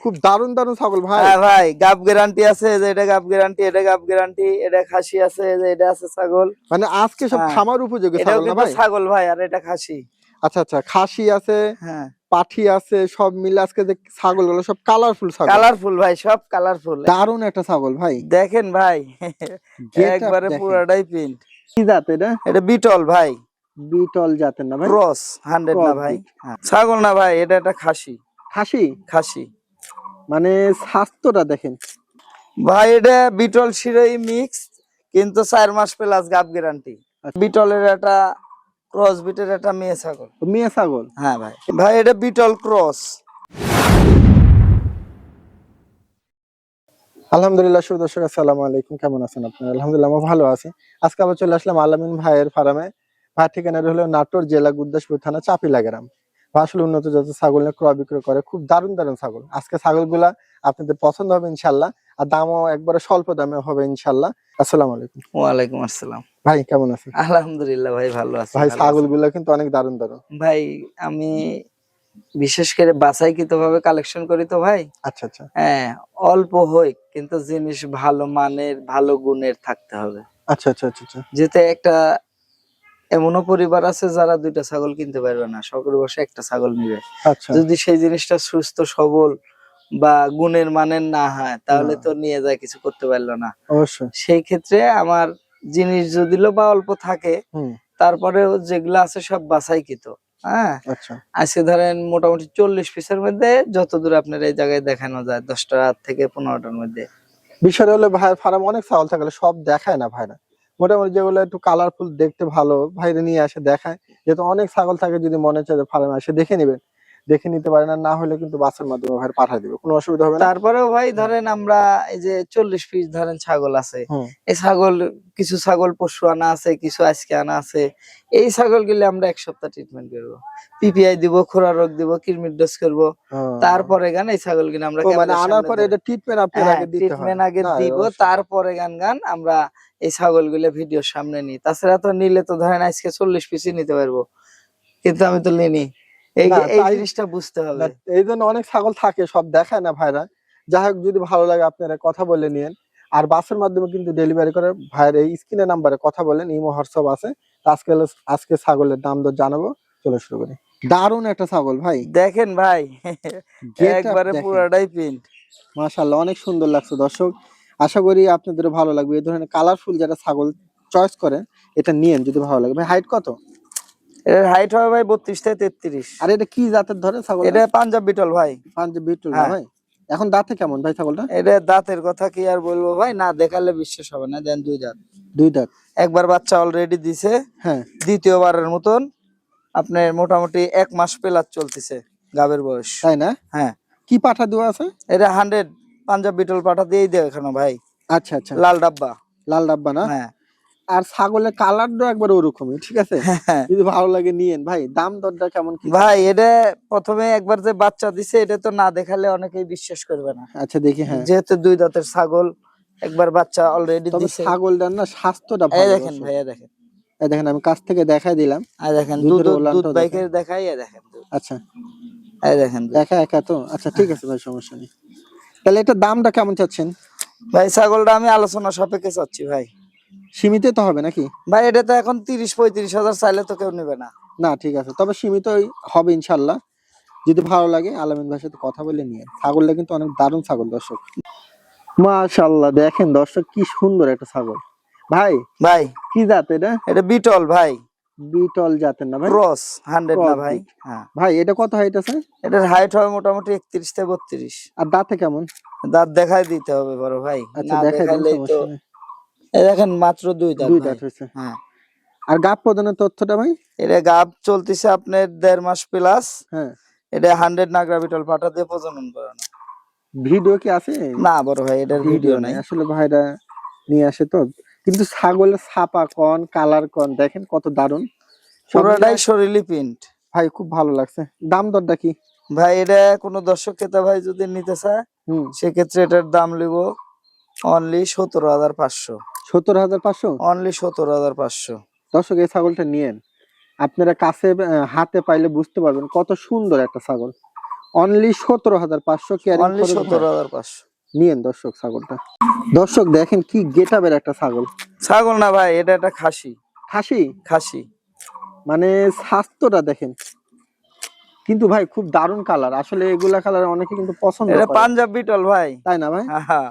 খুব দারুণ দারুণ ছাগল ভাই। হ্যাঁ ভাই গাব গ্যারান্টি আছে যে এটা গাব গ্যারান্টি এটা গাব গ্যারান্টি এটা খাসি আছে যে এটা আছে ছাগল। মানে আজকে সব হ্যাঁ। খামার উপযোগী ছাগল না ভাই? ছাগল ভাই আর এটা খাসি। আচ্ছা আচ্ছা খাসি আছে হ্যাঁ। পাঠি আছে সব মিলে আজকে যে ছাগলগুলো সব কালারফুল ছাগল। কালারফুল ভাই সব কালারফুল দারুণ একটা ছাগল ভাই। দেখেন ভাই একবারে। পুরাটাই প্রিন্ট কি জাত এটা? এটা বিটল ভাই। বিটল জাতের না ভাই? ক্রস হান্ড্রেড না ভাই। ছাগল না ভাই এটা একটা খাসি। খাসি? খাসি। মানে স্বাস্থ্যটা দেখেন। ভাই এটা বিটল শিরোই মিক্স কিন্তু চার মাস প্লাস গাব গ্যারান্টি। বিটলের একটা ক্রস বিটের একটা মেয়ে ছাগল। মেয়ে ছাগল? হ্যাঁ ভাই। ভাই এটা বিটল ক্রস আলহামদুলিল্লাহ শুভ দর্শক আসসালামু আলাইকুম। কেমন আছেন আপনারা? আলহামদুলিল্লাহ আমরা ভালো আছি। আজকে আবার চলে আসলাম আলামিন ভাইয়ের ফার্মে ভাই ঠিকানা হলো নাটোর জেলা গুদ্দাসপুর থানা চাপিলা গ্রাম আসলে উন্নত জাতের ছাগল ক্রয় বিক্রয় করে খুব দারুণ দারুণ ছাগল। আজকে ছাগলগুলা আপনাদের পছন্দ হবে ইনশাল্লাহ আর দামও একবারে স্বল্প দামে হবে ইনশাল্লাহ আসসালামু আলাইকুম। ওয়ালাইকুম আসসালাম। ভাই কেমন আছেন? আলহামদুলিল্লাহ ভাই ভালো আছি। ভাই। ছাগলগুলা কিন্তু অনেক দারুণ দারুণ। ভাই আমি বিশেষ করে বাছাইকৃত ভাবে কালেকশন করি তো ভাই। আচ্ছা আচ্ছা। হ্যাঁ অল্প হই কিন্তু জিনিস ভালো মানের ভালো গুণের থাকতে হবে। আচ্ছা আচ্ছা আচ্ছা আচ্ছা। যেতে একটা এমনও পরিবার আছে যারা দুইটা ছাগল কিনতে পারবে না সকলে বসে একটা ছাগল নিবে। আচ্ছা। যদি সেই জিনিসটা সুস্থ সবল বা গুণের মানের না হয় তাহলে তো নিয়ে যায় কিছু করতে পারল না। সেই ক্ষেত্রে আমার জিনিস যদিও বা অল্প থাকে তারপরেও যেগুলো আছে সব বাছাইকৃত হ্যাঁ? আচ্ছা। আজকে ধরেন মোটামুটি চল্লিশ পিসের মধ্যে যতদূর আপনার এই জায়গায় দেখানো যায় দশটা থেকে পনেরোটার মধ্যে। বিষয়টা হলো ভাইয়ের ফার্ম অনেক ছাগল থাকলে সব দেখায় না ভাইরা। মোটামুটি যেগুলো একটু কালারফুল দেখতে ভালো ভাইরে নিয়ে আসে দেখায়। যেহেতু অনেক ছাগল থাকে যদি মনে চায় ফার্মে আসে, দেখে নেবেন। দেখে নিতে পারে না না হলে কিন্তু বাসের মাধ্যমে ভাই পাঠিয়ে দিবে কোনো অসুবিধা হবে না। তারপরেও ভাই ধরেন আমরা এই যে চল্লিশ পিস ধরেন ছাগল আছে এই ছাগল কিছু ছাগল পশু আনা আছে কিছু আজকে আনা আছে এই ছাগল গুলি আমরা এক সপ্তাহ ট্রিটমেন্ট করব পিপিআই দিব খোরা রোগ দিব কিরমির ডোজ করব। তারপরে গান এই ছাগল গুলি আমরা মানে আনার পরে এটা ট্রিটমেন্ট আপনার হ্যাঁ, আগে দিতে ট্রিটমেন্ট আগে দিব তারপরে গান গান আমরা এই ছাগলগুলো ভিডিওর সামনে নিই। তাছাড়া তো নিলে তো ধরেন আজকে চল্লিশ পিসই নিতে পারব কিন্তু আমি তো নিনি এই জিনিসটা বুঝতে হবে। এই জন্য অনেক ছাগল থাকে সব দেখায় না ভাইরা। যাই হোক যদি ভালো লাগে আপনারা কথা বলে নিয়েন। আর বাসের মাধ্যমে কিন্তু ডেলিভারি করে ভাইয়ের এই স্ক্রিনের নাম্বারে কথা বলেন ইমো হোয়াটসঅ্যাপ আছে। আজকে আজকে ছাগলের দাম দর জানাব চলো শুরু করি। দারুণ একটা ছাগল ভাই। দেখেন ভাই একবারে। পুরাটাই প্রিন্ট মাশাআল্লাহ অনেক সুন্দর লাগছে দর্শক। আশা করি আপনাদের ভালো লাগবে। এই ধরনের কালারফুল যারা ছাগল চয়েস করেন এটা নিয়েন যদি ভালো লাগে। ভাই হাইট কত? এর হাইট হবে ভাই বত্রিশ থেকে তেত্রিশ। আর এটা কি জাতের ধরে ছাগল এটা পাঞ্জাব বিটল ভাই। পাঞ্জাব বিটল হ্যাঁ। ভাই। এখন দাঁতে কেমন ভাই ছাগলটা? এটা দাঁতের কথা কি আর বলব ভাই? না দেখালে বিশ্বাস হবে না দেন দুই দাঁত। দুই দাঁত। একবার বাচ্চা অলরেডি দিছে। হ্যাঁ। দ্বিতীয়বারের মতন আপনার মোটামুটি এক মাস প্লাস চলতেছে গাবের বয়স। তাই না? হ্যাঁ। কি পাঠা দেওয়া আছে? এটা হান্ড্রেড পাঞ্জাব বিটল পাঠা দিয়েই দেয় এখানে ভাই। আচ্ছা আচ্ছা। লাল ডাব্বা। লাল ডাব্বা না? হ্যাঁ। আর ছাগলের কালারটাও একবার ওরকমই ঠিক আছে? হ্যাঁ। যদি ভালো লাগে নিয়েন। ভাই দাম দরটা কেমন কি? ভাই এটা প্রথমে একবার যে বাচ্চা দিছে এটা তো না দেখালে অনেকেই বিশ্বাস করবে না। আচ্ছা দেখি হ্যাঁ। যেহেতু দুই দাঁতের ছাগল একবার বাচ্চা অলরেডি দিছে। ছাগলটার না স্বাস্থ্যটা ভালো দেখেন দর্শক। ভাই এই দেখেন। এই দেখেন আমি কাছ থেকে দেখাই দিলাম। এই দেখেন দুধ দুধ। বাইকের দেখাই দেখেন আচ্ছা। এই দেখেন। একা একা তো? আচ্ছা ঠিক আছে ভাই সমস্যা নেই। তাহলে এটা দামটা কেমন চাচ্ছেন? ভাই ছাগলটা আমি আলোচনা সাপেক্ষে চাচ্ছি ভাই। সীমিত তো হবে নাকি? ভাই এটা তো এখন তিরিশ পঁয়ত্রিশ হাজার চাইলে তো কেউ নেবে না। না ঠিক আছে। তবে সীমিতই হবে ইনশাল্লাহ। যদি ভালো লাগে আলামিন ভাইয়ের সাথে কথা বলে নিয়ে। ছাগলটা কিন্তু অনেক দারুণ ছাগল দর্শক। মাশাল্লাহ দেখেন দর্শক কি সুন্দর একটা ছাগল। ভাই ভাই। কি জাত এটা? এটা বিটল ভাই। বিটল জাতের না ভাই? ক্রস হান্ড্রেড না ভাই। হ্যাঁ। ভাই এটা কত হাইট আছে? এটার হাইট হবে মোটামুটি একত্রিশ থেকে বত্রিশ। আর দাঁতে কেমন? দাঁত দেখাই দিতে হবে বড় ভাই। আচ্ছা তো দেখেন মাত্র দুই দাঁত দুই দাঁত হয়েছে। হ্যাঁ। আর গাপ প্রদানের তথ্যটা ভাই? এটা গাব চলতেছে আপনার দেড় মাস প্লাস হ্যাঁ। এটা হান্ড্রেড নাগরা বিটল পাটা দিয়ে প্রজনন করানো। ভিডিও কি আছে? না বড় ভাই এটার ভিডিও নাই। আসলে ভাইরা নিয়ে আসে তো। কিন্তু ছাগলের ছাপা কন কালার কন দেখেন কত দারুণ পুরোটাই শরীরই প্রিন্ট ভাই খুব ভালো লাগছে। দাম দরটা কি? ভাই এটা কোনো দর্শক ক্রেতা ভাই যদি নিতে চায় সেক্ষেত্রে এটার দাম লিব অনলি সতেরো হাজার পাঁচশো। সত্তর হাজার পাঁচশো? অনলি সতেরো হাজার পাঁচশো। দর্শক এই ছাগলটা নিয়েন। আপনারা কাছে হাতে পাইলে বুঝতে পারবেন কত সুন্দর একটা ছাগল। অনলি সতেরো হাজার পাঁচশো অনলি সতেরো হাজার পাঁচশো। নিয়েন দর্শক ছাগলটা। দর্শক দেখেন কি গেটাবের একটা ছাগল। ছাগল না ভাই এটা একটা খাসি। খাসি? খাসি। মানে স্বাস্থ্যটা দেখেন। কিন্তু ভাই খুব দারুণ কালার আসলে এগুলা কালার অনেকে কিন্তু পছন্দ এটা পাঞ্জাব বিটল ভাই। তাই না ভাই? হ্যাঁ, হ্যাঁ।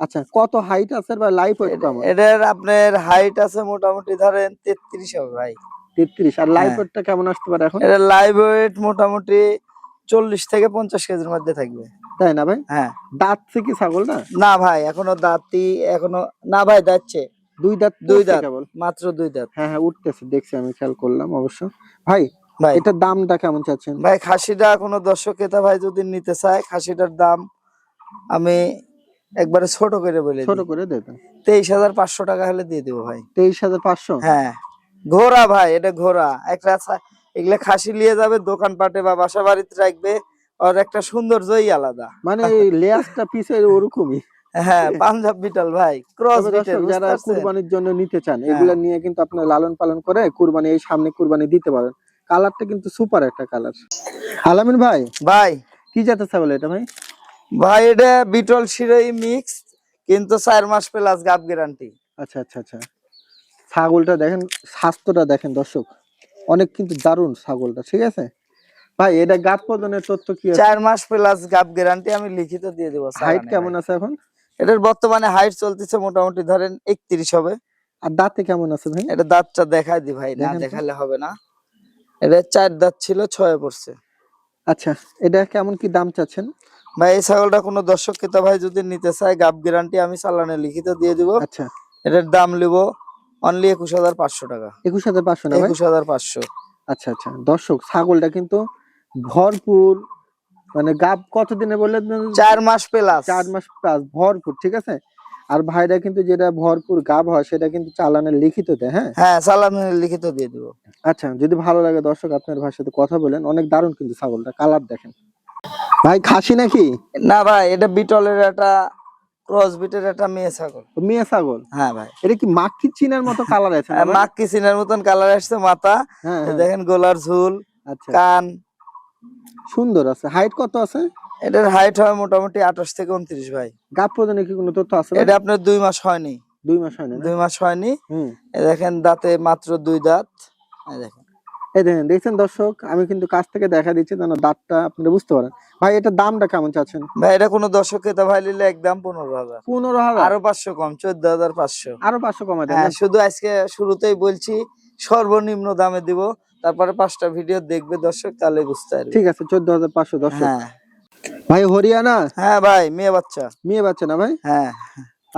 আচ্ছা কত হাইট আছে বা লাইফ ওয়েট এটা- কেমন এটার আপনার হাইট আছে মোটামুটি ধরেন তেত্রিশ হবে ভাই। তেত্রিশ আর লাইফ হ্যাঁ। ওয়েটটা কেমন আসতে পারে এখন? এটা লাইভ ওয়েট মোটামুটি চল্লিশ থেকে পঞ্চাশ কেজির মধ্যে থাকবে। তাই না ভাই? হ্যাঁ। দাঁতছে কি ছাগল না? না ভাই এখনও দাঁতই এখনও না ভাই যাচ্ছে দুই দাঁত দুই দাঁত। মাত্র দুই দাঁত। হ্যাঁ হ্যাঁ উঠতেছে দেখছি আমি খেয়াল করলাম অবশ্য। ভাই ভাই। এটার দামটা কেমন চাচ্ছেন? ভাই খাসিটা কোনো দর্শক ক্রেতা ভাই যদি নিতে চায় খাসিটার দাম আমি একবারে ছোট করে বলে ছোট করে দেবেন তেইশ হাজার পাঁচশো টাকা হলে দিয়ে দেবো ভাই। তেইশ হাজার পাঁচশো? হ্যাঁ। ঘোড়া ভাই এটা ঘোড়া। একটা এগুলা খাসি নিয়ে যাবে দোকানপাটে বা বাসা বাড়িতে রাখবে আর একটা সৌন্দর্যই আলাদা। মানে লেয়াসটা পিসের ওরকমই। হ্যাঁ পাঞ্জাব বিটল ভাই ক্রস তবে যারা কুরবানির জন্য নিতে চান হ্যাঁ। এগুলা নিয়ে কিন্তু আপনার লালন পালন করে কুরবানি এই সামনে কুরবানি দিতে পারেন। কালারটা কিন্তু সুপার একটা কালার। আলামিন ভাই ভাই। কি জাতের ছাগল এটা ভাই? ভাই এটা বিটল শিরোই মিক্স কিন্তু চার মাস প্লাস গাব গ্যারান্টি আচ্ছা আচ্ছা আচ্ছা। ছাগলটা দেখেন স্বাস্থ্যটা দেখেন দর্শক। অনেক কিন্তু দারুণ ছাগলটা ঠিক আছে? ভাই এটা গাত পদনের তথ্য কি চার মাস প্লাস গাব গ্যারান্টি আমি লিখিত দিয়ে দেবো হাইট কেমন আছে এখন? এটার বর্তমানে হাইট চলতেছে মোটামুটি ধরেন একত্রিশ হবে। আর দাঁতে কেমন আছে ভাই? এটা দাঁতটা দেখাই দি ভাই না দেখালে হবে না। এটা চার দাঁত ছিল ছয়ে পড়ছে। আচ্ছা এটা কেমন কি দাম চাচ্ছেন? ভাই এই ছাগলটা কোনো দর্শক ক্রেতা ভাই যদি নিতে চায় গাব গ্যারান্টি আমি চালানে লিখিত দিয়ে দিব। আচ্ছা। এটার দাম লিব অনলি একুশ হাজার পাঁচশো টাকা। একুশ হাজার পাঁচশো না একুশ হাজার পাঁচশো। আচ্ছা আচ্ছা। দর্শক ছাগলটা কিন্তু ভরপুর মানে গাব কতদিনে বললেন চার মাস প্লাস চার মাস প্লাস ভরপুর ঠিক আছে? আর ভাইরা কিন্তু যেটা ভরপুর গাব হয় সেটা কিন্তু চালানের লিখিত দেয় হ্যাঁ? হ্যাঁ চালানে লিখিত দিয়ে দিব। আচ্ছা যদি ভালো লাগে দর্শক আপনার ভাইয়ের সাথে কথা বলেন অনেক দারুণ কিন্তু ছাগলটা কালার দেখেন। ভাই খাসি নাকি? না ভাই এটা বিটলের একটা ক্রস বিটের একটা মেয়ে ছাগল। মেয়ে ছাগল? হ্যাঁ ভাই। এটা কি মাক্কি চিনার মতো কালার আছে ভাই? মাক্কি সিনের মতন কালার আসছে মাথা। হ্যাঁ হ্যাঁ, দেখেন গোলার ঝুল আচ্ছা। কান। সুন্দর আছে। হাইট কত আছে? এটার হাইট হয় মোটামুটি আঠাশ থেকে উনত্রিশ ভাই। গাব পর্যন্ত কি কোনো তথ্য আছে এটা আপনার দুই মাস হয়নি। দুই মাস হয় না? না? দুই মাস হয়নি। দেখেন দাঁতে মাত্র দুই দাঁত। দেখেন। এই দেখেন দেখছেন দর্শক? আমি কিন্তু কাছ থেকে দেখা দিচ্ছি যেন দাঁতটা আপনারা বুঝতে পারেন। ভাই এটা দামটা কেমন চাচ্ছেন? ভাই এটা কোনো দর্শক ক্রেতা ভাই নিলে একদম পনেরো হাজার। পনেরো হাজার? আরও পাঁচশো কম চোদ্দ হাজার পাঁচশো। আরও পাঁচশো দেন। হ্যাঁ শুধু আজকে শুরুতেই বলছি সর্বনিম্ন দামে দিব। তারপরে পাঁচটা ভিডিও দেখবে দর্শক তাহলে বুঝতে পারবে। ঠিক আছে চোদ্দ হাজার পাঁচশো দর্শক। হ্যাঁ। ভাই হরিয়ানা? হ্যাঁ ভাই মেয়ে বাচ্চা। মেয়ে বাচ্চা না ভাই? হ্যাঁ।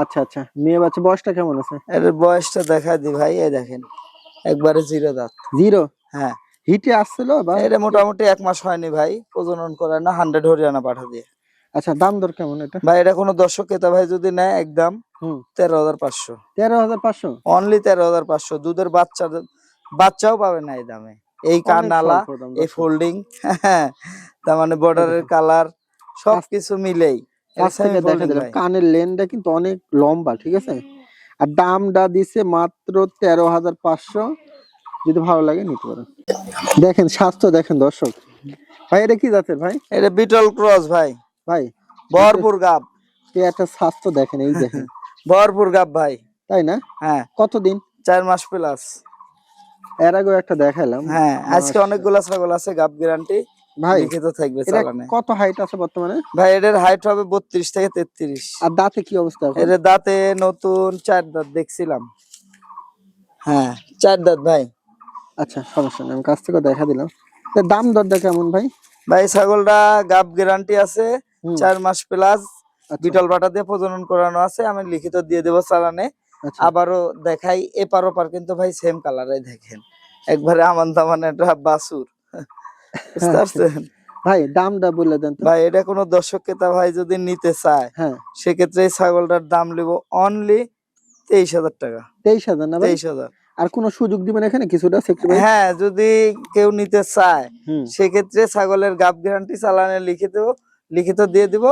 আচ্ছা আচ্ছা মেয়ে বাচ্চা বয়সটা কেমন আছে? এর বয়সটা দেখা দি ভাই এই দেখেন একবারে জিরো দাঁত। জিরো? হ্যাঁ হিটে আসছিল বা এটা মোটামুটি এক মাস হয়নি ভাই প্রজনন করে না হান্ড্রেড হরিয়ানা পাঠা দিয়ে আচ্ছা দাম দর কেমন এটা? ভাই এটা কোনো দর্শক ক্রেতা ভাই যদি নেয় একদম তেরো হাজার পাঁচশো। তেরো হাজার পাঁচশো? অনলি তেরো হাজার পাঁচশো। দুধের বাচ্চা বাচ্চাও পাবে না এই দামে। এই কানালা এই। ফোল্ডিং তার মানে বর্ডারের কালার সবকিছু মিলেই। কানের লেনটা কিন্তু অনেক লম্বা ঠিক আছে? আর দামটা দিছে মাত্র তেরো হাজার পাঁচশো। যদি ভালো লাগে নিতে পারেন। দেখেন স্বাস্থ্য দেখেন দর্শক। ভাই এটা কি জাতের ভাই? এটা বিটল ক্রস ভাই। ভাই ভরপুর গাব। একটা স্বাস্থ্য দেখেন এই দেখেন। ভরপুর গাব ভাই। তাই না? হ্যাঁ। কতদিন? চার মাস প্লাস। এর আগেও একটা দেখালাম হ্যাঁ আজকে অনেকগুলা ছাগল আছে গাব গ্যারান্টি ভাই লিখিত থাকবে চালানে কত হাইট আছে বর্তমানে? ভাই এটার হাইট হবে বত্রিশ থেকে তেত্রিশ। আর দাঁতে কি অবস্থা এখন? এর দাঁতে নতুন চার দাঁত দেখছিলাম। হ্যাঁ চার দাঁত ভাই। আচ্ছা সমস্যা নেই আমি কাছ থেকে দেখা দিলাম। দাম দরটা কেমন ভাই? ভাই ছাগলটা গাব গ্যারান্টি আছে চার মাস প্লাস আচ্ছা, বিটল বাটা দিয়ে প্রজনন করানো আছে আমি লিখিত দিয়ে দেবো চালানে। আচ্ছা। আবারও দেখাই এপার ওপার কিন্তু ভাই সেম কালারে দেখেন। একবারে আমান দামান একটা বাসুর। বুঝতে পারছেন? ভাই দামটা বলে দেন ভাই এটা কোনো দর্শক ক্রেতা ভাই যদি নিতে চায় হ্যাঁ। সেক্ষেত্রে এই ছাগলটার দাম নিব অনলি তেইশ হাজার টাকা। তেইশ হাজার না তেইশ হাজার। আর কোনো সুযোগ দিবেন এখানে? কিছুটা হ্যাঁ যদি কেউ নিতে চায় সেক্ষেত্রে ছাগলের গাব গ্যারান্টি চালানে লিখে লিখিত লিখিত দিয়ে দিব।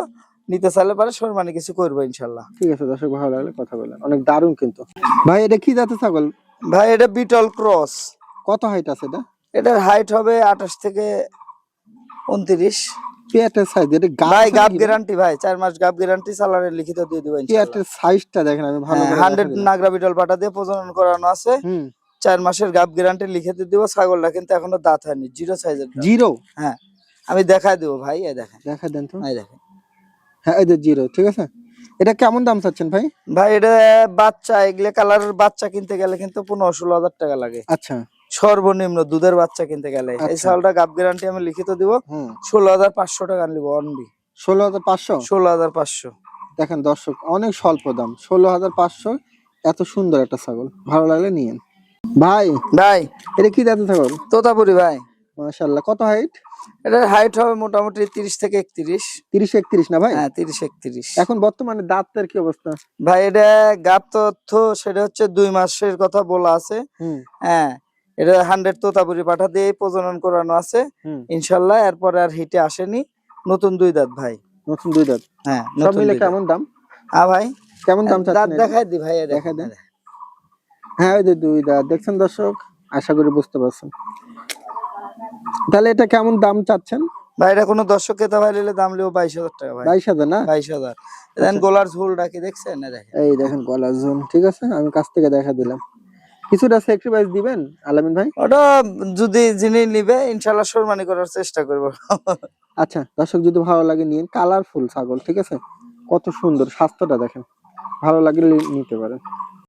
নিতে চাইলে পারে সরমানি কিছু করব ইনশাল্লাহ। ঠিক আছে দর্শক ভালো লাগলে কথা বলেন। অনেক দারুণ কিন্তু। ভাই এটা কি জাতের ছাগল? ভাই এটা বিটল ক্রস। কত হাইট আছে এটা? এটার হাইট হবে আঠাশ থেকে উনত্রিশ। পেটের সাইজ এটা ভাই গাব গ্যারান্টি ভাই চার মাস গাব গ্যারান্টি সালারে লিখিত দিয়ে দিবেন পেটের সাইজটা দেখেন আমি ভালো করে হান্ড্রেড দেখাই দিলাম। নাগরা বিটল পাটা দিয়ে প্রজনন করানো আছে। চার মাসের গাব গ্যারান্টি লিখে দিয়ে দিব ছাগলটা কিন্তু এখনও দাঁত হয়নি জিরো সাইজের জিরো হ্যাঁ আমি দেখাই দেবো ভাই এই দেখেন। দেখা দেন তো। এই দেখেন। হ্যাঁ এই যে জিরো ঠিক আছে? এটা কেমন দাম চাচ্ছেন ভাই? ভাই এটা বাচ্চা এগুলো কালারের বাচ্চা কিনতে গেলে কিন্তু পনেরো ষোলো হাজার টাকা লাগে। আচ্ছা। সর্বনিম্ন দুধের বাচ্চা কিনতে গেলে। এই। ছাগলটা গাব গ্যারান্টি আমি লিখিত দিব। ষোলো হাজার পাঁচশো টাকা নিব অনলি ষোলো হাজার পাঁচশো? ষোলো হাজার পাঁচশো। দেখেন দর্শক অনেক স্বল্প দাম। ষোলো হাজার পাঁচশো এত সুন্দর একটা ছাগল। ভালো লাগলে নিয়েন। ভাই ভাই। এটা কি জাতের ছাগল? তোতাপুরি ভাই। মাশাল্লাহ কত হাইট এটার হাইট হবে মোটামুটি তিরিশ থেকে একত্রিশ। তিরিশ একত্রিশ না ভাই? হ্যাঁ তিরিশ একত্রিশ। এখন বর্তমানে দাঁতের কি অবস্থা? ভাই এটা গাব তথ্য সেটা হচ্ছে দুই মাসের কথা বলা আছে। হ্যাঁ এটা হান্ড্রেড তোতাপুরি পাঠা দিয়ে প্রজনন করানো আছে। ইনশাল্লাহ এরপরে আর হিটে আসেনি। নতুন দুই দাঁত ভাই। নতুন দুই দাঁত। হ্যাঁ সব মিলে কেমন দাম? হ্যাঁ ভাই কেমন দাম দাঁত দেখাই দি ভাই দেখেন, দেন। হ্যাঁ ওই দুই দাঁত। দেখছেন দর্শক? আশা করি বুঝতে পারছেন। তাহলে এটা কেমন দাম চাচ্ছেন? ভাই এটা কোনো দর্শক ক্রেতা ভাই নিলে দাম লিও বাইশ হাজার টাকা ভাই। বাইশ হাজার না? বাইশ হাজার। দেন গোলার ঝোল কি দেখছেন? না দেখেন। এই দেখেন গলার ঝোল। ঠিক আছে আমি কাছ থেকে দেখা দিলাম। কিছুটা স্যাক্রিফাইস দিবেন আলামিন ভাই? ওটা যদি যিনি নিবে ইনশাল্লাহ সম্মানী করার চেষ্টা করব। আচ্ছা দর্শক যদি ভালো লাগে নিন কালারফুল ছাগল ঠিক আছে? কত সুন্দর স্বাস্থ্যটা দেখেন। ভালো লাগলে নিতে পারেন।